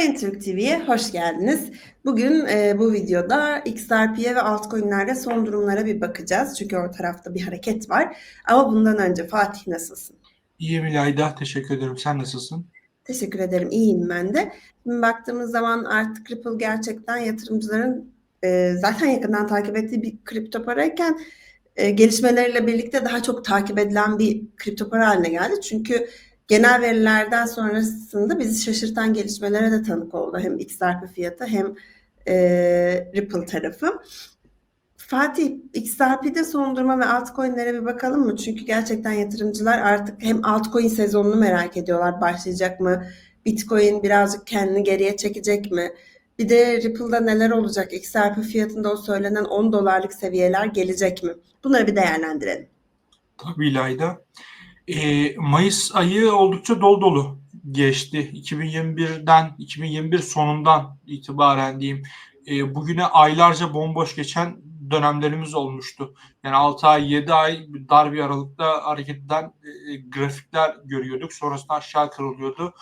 CoinTürk TV'ye hoş geldiniz. Bugün e, bu videoda XRP'ye ve altcoin'lerde son durumlara bir bakacağız. Çünkü o tarafta bir hareket var. Ama bundan önce Fatih nasılsın? İyiyim İlayda. Teşekkür ederim. Sen nasılsın? Teşekkür ederim. İyiyim ben de. Şimdi baktığımız zaman artık Ripple gerçekten yatırımcıların e, zaten yakından takip ettiği bir kripto parayken e, gelişmeleriyle birlikte daha çok takip edilen bir kripto para haline geldi. Çünkü genel verilerden sonrasında bizi şaşırtan gelişmelere de tanık oldu. Hem XRP fiyatı hem e, Ripple tarafı. Fatih, XRP'de son duruma ve altcoin'lere bir bakalım mı? Çünkü gerçekten yatırımcılar artık hem altcoin sezonunu merak ediyorlar. Başlayacak mı? Bitcoin birazcık kendini geriye çekecek mi? Bir de Ripple'da neler olacak? XRP fiyatında o söylenen 10 dolarlık seviyeler gelecek mi? Bunları bir değerlendirelim. Tabii İlayda. Ee, Mayıs ayı oldukça dolu dolu geçti. 2021'den, 2021 sonundan itibaren diyeyim. E, bugüne aylarca bomboş geçen dönemlerimiz olmuştu. Yani 6 ay, 7 ay dar bir aralıkta hareket eden e, grafikler görüyorduk. Sonrasında aşağı kırılıyordu.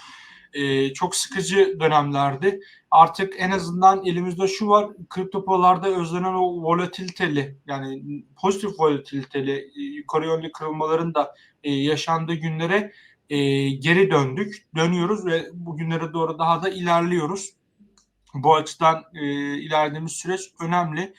E, çok sıkıcı dönemlerdi. Artık en azından elimizde şu var. Kripto paralarda özlenen o volatiliteli yani pozitif volatiliteli e, yukarı yönlü kırılmaların da e, yaşandığı günlere e, geri döndük. Dönüyoruz ve bugünlere doğru daha da ilerliyoruz. Bu açıdan e, ilerlediğimiz süreç önemli.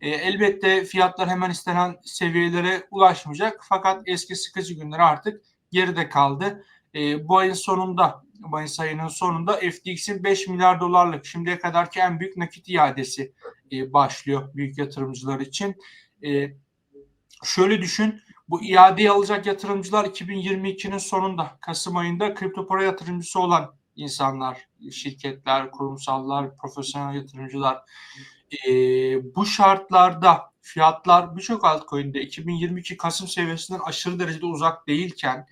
E, elbette fiyatlar hemen istenen seviyelere ulaşmayacak fakat eski sıkıcı günler artık geride kaldı. E, bu ayın sonunda, Mayıs ayının sonunda FTX'in 5 milyar dolarlık şimdiye kadarki en büyük nakit iadesi e, başlıyor büyük yatırımcılar için. E, şöyle düşün, bu iadeyi alacak yatırımcılar 2022'nin sonunda Kasım ayında kripto para yatırımcısı olan insanlar, şirketler, kurumsallar, profesyonel yatırımcılar. E, bu şartlarda fiyatlar birçok altcoin'de 2022 Kasım seviyesinden aşırı derecede uzak değilken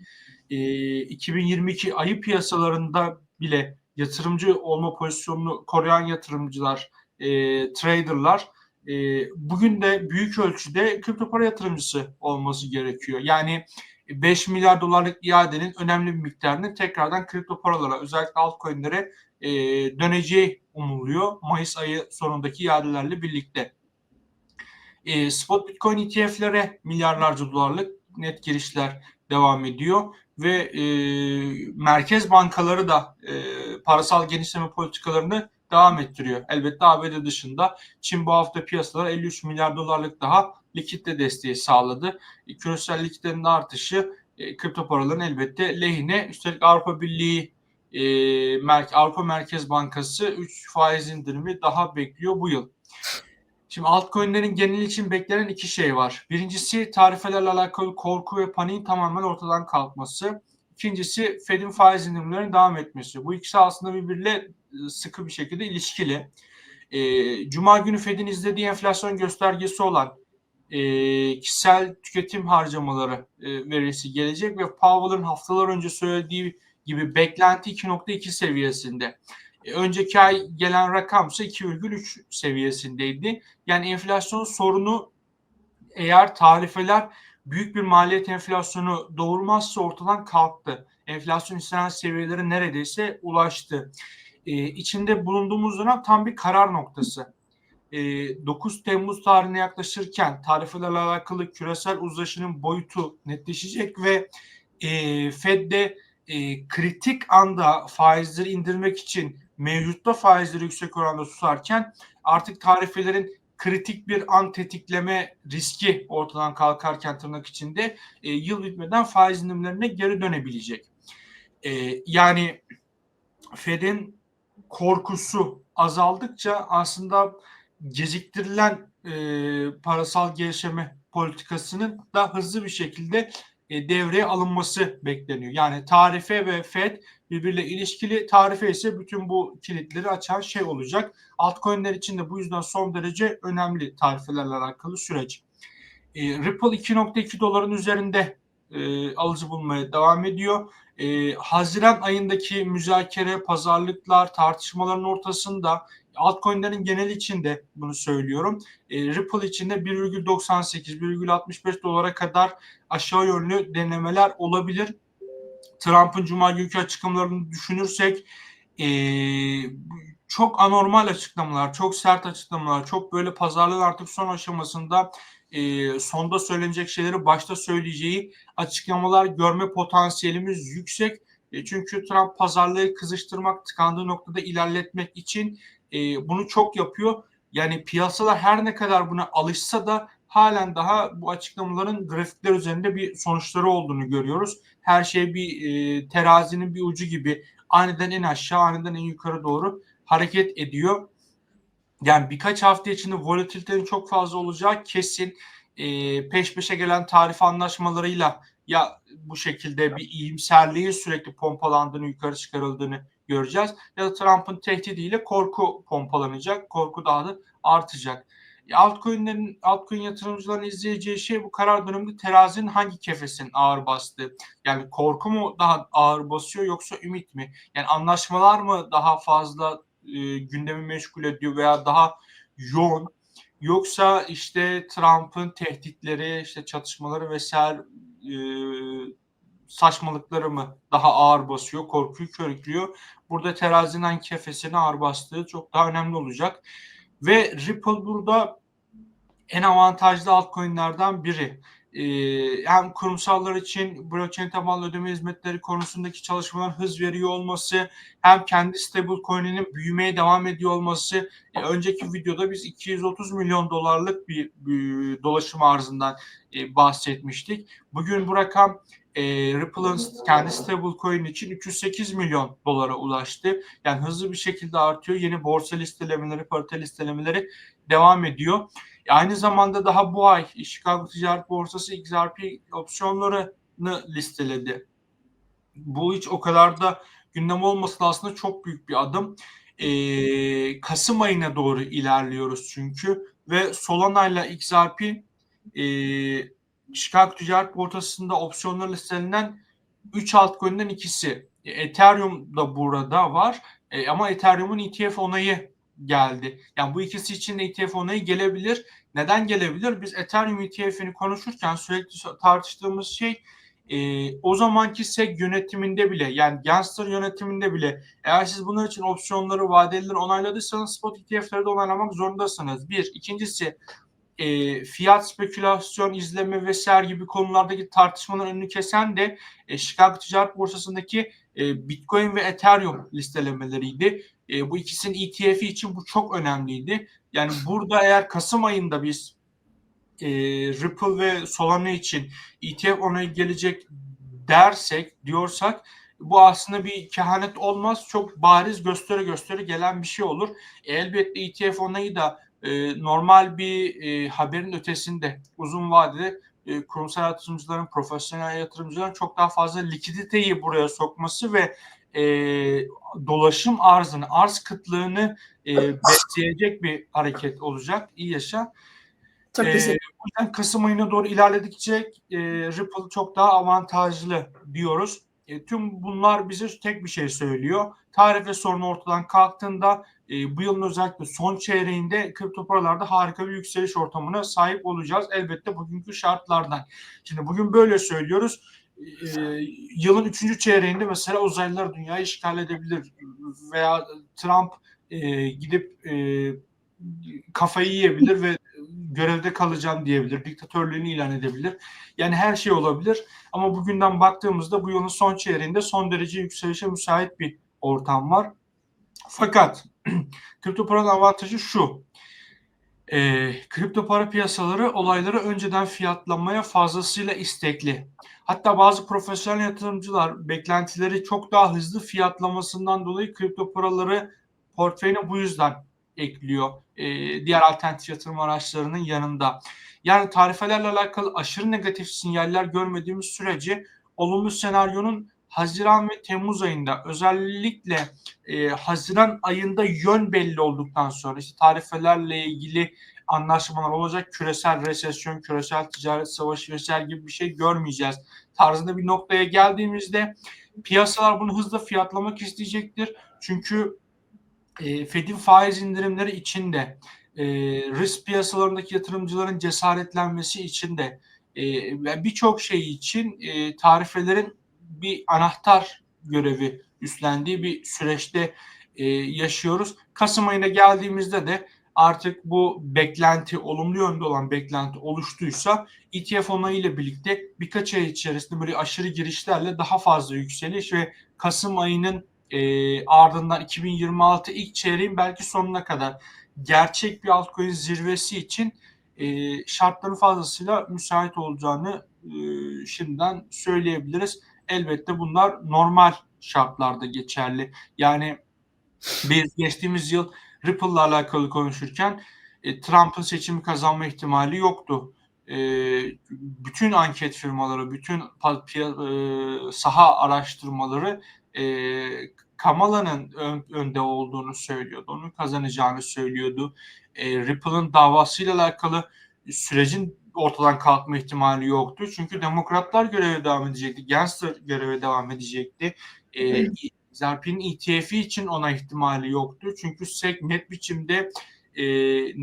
e, 2022 ayı piyasalarında bile yatırımcı olma pozisyonunu koruyan yatırımcılar, e, traderlar e, bugün de büyük ölçüde kripto para yatırımcısı olması gerekiyor. Yani 5 milyar dolarlık iadenin önemli bir miktarını tekrardan kripto paralara özellikle altcoin'lere e, döneceği umuluyor Mayıs ayı sonundaki iadelerle birlikte. E, spot Bitcoin ETF'lere milyarlarca dolarlık net girişler devam ediyor ve e, merkez bankaları da e, parasal genişleme politikalarını devam ettiriyor. Elbette ABD dışında Çin bu hafta piyasalara 53 milyar dolarlık daha likitte desteği sağladı. E, küresel likiditenin artışı e, kripto paraların elbette lehine. Üstelik Avrupa Birliği e, Mer Avrupa Merkez Bankası 3 faiz indirimi daha bekliyor bu yıl. Şimdi altcoin'lerin genel için beklenen iki şey var. Birincisi tarifelerle alakalı korku ve paniğin tamamen ortadan kalkması. İkincisi Fed'in faiz indirimlerinin devam etmesi. Bu ikisi aslında birbiriyle sıkı bir şekilde ilişkili. E, Cuma günü Fed'in izlediği enflasyon göstergesi olan e, kişisel tüketim harcamaları e, verisi gelecek ve Powell'ın haftalar önce söylediği gibi beklenti 2.2 seviyesinde. E, önceki ay gelen rakam ise 2,3 seviyesindeydi. Yani enflasyon sorunu eğer tarifeler büyük bir maliyet enflasyonu doğurmazsa ortadan kalktı. Enflasyon istenen seviyelere neredeyse ulaştı. Ee, içinde bulunduğumuz dönem tam bir karar noktası. Ee, 9 Temmuz tarihine yaklaşırken tarifelerle alakalı küresel uzlaşının boyutu netleşecek ve e, Fed'de e, kritik anda faizleri indirmek için mevcutta faizleri yüksek oranda tutarken artık tarifelerin kritik bir an tetikleme riski ortadan kalkarken tırnak içinde e, yıl bitmeden faiz indirimlerine geri dönebilecek. E, yani Fed'in korkusu azaldıkça aslında geciktirilen e, parasal gelişme politikasının da hızlı bir şekilde e, devreye alınması bekleniyor. Yani tarife ve FED birbiriyle ilişkili. Tarife ise bütün bu kilitleri açan şey olacak. Altcoin'ler için de bu yüzden son derece önemli tarifelerle alakalı süreç. E, Ripple 2.2 doların üzerinde e, alıcı bulmaya devam ediyor. E, Haziran ayındaki müzakere, pazarlıklar, tartışmaların ortasında altcoin'lerin genel içinde bunu söylüyorum. E, Ripple içinde 1,98, 1,65 dolara kadar aşağı yönlü denemeler olabilir. Trump'ın Cuma günkü açıklamalarını düşünürsek e, çok anormal açıklamalar, çok sert açıklamalar, çok böyle pazarlığın artık son aşamasında e, sonda söylenecek şeyleri başta söyleyeceği açıklamalar görme potansiyelimiz yüksek. E, çünkü Trump pazarlığı kızıştırmak, tıkandığı noktada ilerletmek için e, bunu çok yapıyor. Yani piyasalar her ne kadar buna alışsa da halen daha bu açıklamaların grafikler üzerinde bir sonuçları olduğunu görüyoruz. Her şey bir e, terazinin bir ucu gibi aniden en aşağı, aniden en yukarı doğru hareket ediyor. Yani birkaç hafta içinde volatilitenin çok fazla olacağı kesin. E, peş peşe gelen tarif anlaşmalarıyla ya bu şekilde bir iyimserliğin sürekli pompalandığını, yukarı çıkarıldığını göreceğiz. Ya da Trump'ın tehdidiyle korku pompalanacak, korku daha da artacak. Altcoin'lerin, altcoin yatırımcıların izleyeceği şey bu karar döneminde terazinin hangi kefesin ağır bastığı. Yani korku mu daha ağır basıyor yoksa ümit mi? Yani anlaşmalar mı daha fazla e, gündemi meşgul ediyor veya daha yoğun yoksa işte Trump'ın tehditleri, işte çatışmaları vesaire e, saçmalıkları mı daha ağır basıyor, korkuyu körüklüyor. Burada terazinin hangi kefesini ağır bastığı çok daha önemli olacak. Ve Ripple burada en avantajlı altcoin'lerden biri. Ee, hem kurumsallar için blockchain tabanlı ödeme hizmetleri konusundaki çalışmaların hız veriyor olması, hem kendi stablecoin'inin büyümeye devam ediyor olması. E, önceki videoda biz 230 milyon dolarlık bir, bir dolaşım arzından e, bahsetmiştik. Bugün bu rakam e, Ripple'ın kendi stablecoin için 308 milyon dolara ulaştı. Yani hızlı bir şekilde artıyor. Yeni borsa listelemeleri, parite listelemeleri devam ediyor. Aynı zamanda daha bu ay Chicago Ticaret Borsası XRP opsiyonlarını listeledi. Bu hiç o kadar da gündem olması aslında çok büyük bir adım. Ee, Kasım ayına doğru ilerliyoruz çünkü ve Solana ile XRP e, Chicago Ticaret Borsası'nda opsiyonlar listelenen 3 altcoin'den ikisi. Ethereum da burada var e, ama Ethereum'un ETF onayı geldi. Yani bu ikisi için de ETF onayı gelebilir. Neden gelebilir? Biz Ethereum ETF'ini konuşurken sürekli tartıştığımız şey e, o zamanki SEC yönetiminde bile yani Gensler yönetiminde bile eğer siz bunlar için opsiyonları, vadelileri onayladıysanız spot ETF'leri de onaylamak zorundasınız. Bir. ikincisi e, fiyat spekülasyon, izleme vesaire gibi konulardaki tartışmaların önünü kesen de e, Chicago Ticaret Borsası'ndaki e, Bitcoin ve Ethereum listelemeleriydi. E, bu ikisinin ETF'i için bu çok önemliydi. Yani burada eğer Kasım ayında biz e, Ripple ve Solana için ETF onayı gelecek dersek, diyorsak bu aslında bir kehanet olmaz. Çok bariz gösteri gösteri gelen bir şey olur. E, elbette ETF onayı da e, normal bir e, haberin ötesinde uzun vadede e, kurumsal yatırımcıların, profesyonel yatırımcıların çok daha fazla likiditeyi buraya sokması ve e, dolaşım arzını, arz kıtlığını e, besleyecek bir hareket olacak. İyi yaşa. Çok e, teşekkür o yüzden Kasım ayına doğru ilerledikçe e, Ripple çok daha avantajlı diyoruz. E, tüm bunlar bize tek bir şey söylüyor. Tarife sorunu ortadan kalktığında e, bu yılın özellikle son çeyreğinde kripto paralarda harika bir yükseliş ortamına sahip olacağız. Elbette bugünkü şartlardan. Şimdi bugün böyle söylüyoruz. E, yılın üçüncü çeyreğinde mesela uzaylılar dünyayı işgal edebilir veya Trump e, gidip e, kafayı yiyebilir ve görevde kalacağım diyebilir. Diktatörlüğünü ilan edebilir. Yani her şey olabilir. Ama bugünden baktığımızda bu yılın son çeyreğinde son derece yükselişe müsait bir ortam var. Fakat kripto paranın avantajı şu. E, kripto para piyasaları olayları önceden fiyatlamaya fazlasıyla istekli. Hatta bazı profesyonel yatırımcılar beklentileri çok daha hızlı fiyatlamasından dolayı kripto paraları portföyüne bu yüzden ekliyor. E, diğer alternatif yatırım araçlarının yanında. Yani tarifelerle alakalı aşırı negatif sinyaller görmediğimiz sürece olumlu senaryonun Haziran ve Temmuz ayında özellikle e, Haziran ayında yön belli olduktan sonra işte tarifelerle ilgili anlaşmalar olacak. Küresel resesyon, küresel ticaret savaşı vesaire gibi bir şey görmeyeceğiz. Tarzında bir noktaya geldiğimizde piyasalar bunu hızla fiyatlamak isteyecektir. Çünkü e, Fed'in faiz indirimleri için de e, risk piyasalarındaki yatırımcıların cesaretlenmesi için de e, birçok şey için e, tarifelerin bir anahtar görevi üstlendiği bir süreçte e, yaşıyoruz. Kasım ayına geldiğimizde de artık bu beklenti, olumlu yönde olan beklenti oluştuysa ETF onayı ile birlikte birkaç ay içerisinde böyle aşırı girişlerle daha fazla yükseliş ve Kasım ayının e, ardından 2026 ilk çeyreğin belki sonuna kadar gerçek bir altcoin zirvesi için e, şartların fazlasıyla müsait olacağını e, şimdiden söyleyebiliriz. Elbette bunlar normal şartlarda geçerli. Yani biz geçtiğimiz yıl Ripple'la alakalı konuşurken e, Trump'ın seçimi kazanma ihtimali yoktu. E, bütün anket firmaları, bütün e, saha araştırmaları e, Kamala'nın ön, önde olduğunu söylüyordu. Onun kazanacağını söylüyordu. E, Ripple'ın davasıyla alakalı sürecin ortadan kalkma ihtimali yoktu. Çünkü demokratlar göreve devam edecekti. Gensler göreve devam edecekti. E, evet. Zerp'in ETF'i için ona ihtimali yoktu. Çünkü SEC net biçimde e,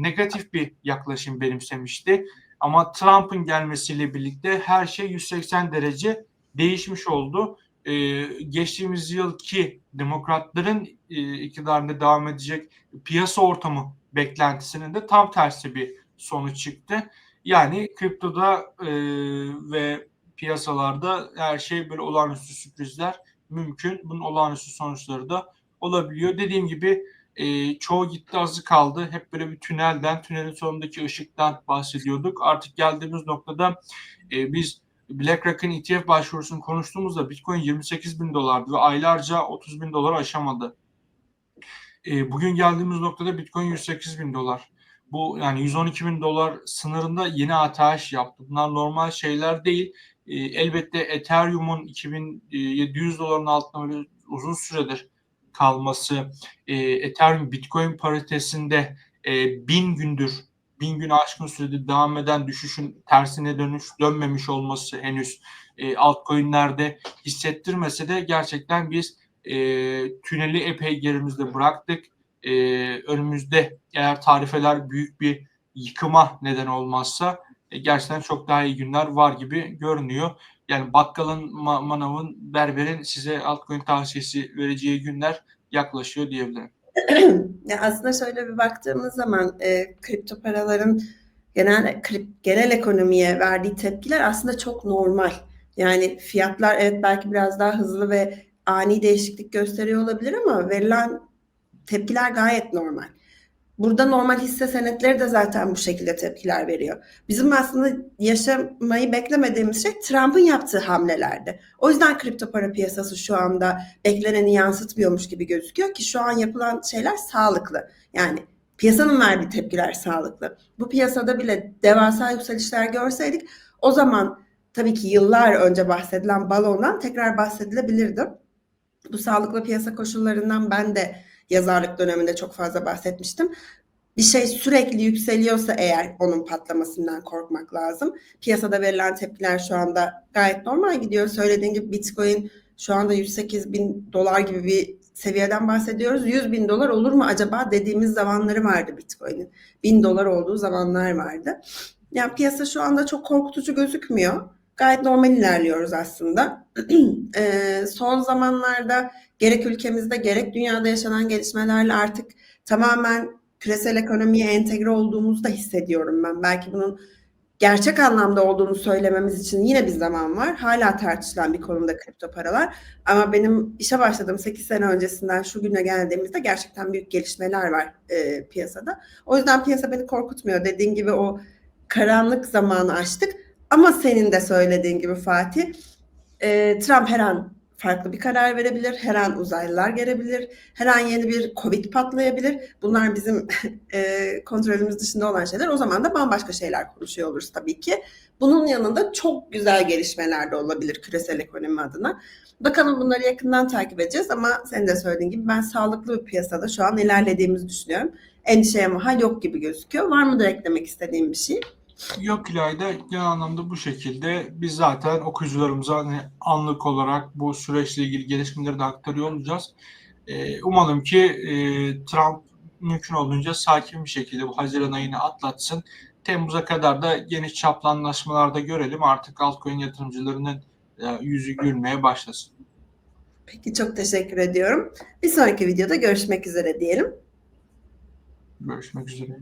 negatif bir yaklaşım benimsemişti. Ama Trump'ın gelmesiyle birlikte her şey 180 derece değişmiş oldu. Ee, geçtiğimiz yılki demokratların e, iktidarında devam edecek piyasa ortamı beklentisinin de tam tersi bir sonuç çıktı. Yani kriptoda e, ve piyasalarda her şey böyle olağanüstü sürprizler mümkün. Bunun olağanüstü sonuçları da olabiliyor. Dediğim gibi e, çoğu gitti azı kaldı. Hep böyle bir tünelden, tünelin sonundaki ışıktan bahsediyorduk. Artık geldiğimiz noktada e, biz BlackRock'ın ETF başvurusunu konuştuğumuzda Bitcoin 28 bin dolardı ve aylarca 30 bin dolar aşamadı. E, bugün geldiğimiz noktada Bitcoin 108 bin dolar. Bu yani 112 bin dolar sınırında yeni ateş yaptı. Bunlar normal şeyler değil. E, elbette Ethereum'un 2700 doların altında böyle uzun süredir kalması, e, Ethereum Bitcoin paritesinde e, bin gündür, bin gün aşkın sürede devam eden düşüşün tersine dönüş dönmemiş olması henüz e, altcoin'lerde hissettirmese de gerçekten biz e, tüneli epey gerimizde bıraktık. E, önümüzde eğer tarifeler büyük bir yıkıma neden olmazsa e, gerçekten çok daha iyi günler var gibi görünüyor. Yani bakkalın, manavın, berberin size altcoin tavsiyesi vereceği günler yaklaşıyor diyebilirim. ya aslında şöyle bir baktığımız zaman e, kripto paraların genel genel ekonomiye verdiği tepkiler aslında çok normal. Yani fiyatlar evet belki biraz daha hızlı ve ani değişiklik gösteriyor olabilir ama verilen tepkiler gayet normal. Burada normal hisse senetleri de zaten bu şekilde tepkiler veriyor. Bizim aslında yaşamayı beklemediğimiz şey Trump'ın yaptığı hamlelerdi. O yüzden kripto para piyasası şu anda bekleneni yansıtmıyormuş gibi gözüküyor ki şu an yapılan şeyler sağlıklı. Yani piyasanın verdiği tepkiler sağlıklı. Bu piyasada bile devasa yükselişler görseydik o zaman tabii ki yıllar önce bahsedilen balondan tekrar bahsedilebilirdi. Bu sağlıklı piyasa koşullarından ben de yazarlık döneminde çok fazla bahsetmiştim. Bir şey sürekli yükseliyorsa eğer onun patlamasından korkmak lazım. Piyasada verilen tepkiler şu anda gayet normal gidiyor. Söylediğim gibi Bitcoin şu anda 108 bin dolar gibi bir seviyeden bahsediyoruz. 100 bin dolar olur mu acaba dediğimiz zamanları vardı Bitcoin'in. Bin dolar olduğu zamanlar vardı. Yani piyasa şu anda çok korkutucu gözükmüyor. Gayet normal ilerliyoruz aslında. e, son zamanlarda gerek ülkemizde gerek dünyada yaşanan gelişmelerle artık tamamen küresel ekonomiye entegre olduğumuzu da hissediyorum ben. Belki bunun gerçek anlamda olduğunu söylememiz için yine bir zaman var. Hala tartışılan bir konuda kripto paralar. Ama benim işe başladığım 8 sene öncesinden şu güne geldiğimizde gerçekten büyük gelişmeler var e, piyasada. O yüzden piyasa beni korkutmuyor. Dediğin gibi o karanlık zamanı açtık. Ama senin de söylediğin gibi Fatih, e, Trump her an farklı bir karar verebilir. Her an uzaylılar gelebilir. Her an yeni bir Covid patlayabilir. Bunlar bizim e, kontrolümüz dışında olan şeyler. O zaman da bambaşka şeyler konuşuyor oluruz tabii ki. Bunun yanında çok güzel gelişmeler de olabilir küresel ekonomi adına. Bakalım bunları yakından takip edeceğiz ama senin de söylediğin gibi ben sağlıklı bir piyasada şu an ilerlediğimizi düşünüyorum. Endişeye mahal yok gibi gözüküyor. Var mıdır eklemek istediğim bir şey? Yok İlayda genel anlamda bu şekilde biz zaten okuyucularımıza hani anlık olarak bu süreçle ilgili gelişmeleri de aktarıyor olacağız. Ee, umalım ki e, Trump mümkün olduğunca sakin bir şekilde bu Haziran ayını atlatsın. Temmuz'a kadar da geniş çaplı anlaşmalarda görelim. Artık altcoin yatırımcılarının e, yüzü gülmeye başlasın. Peki çok teşekkür ediyorum. Bir sonraki videoda görüşmek üzere diyelim. Görüşmek üzere.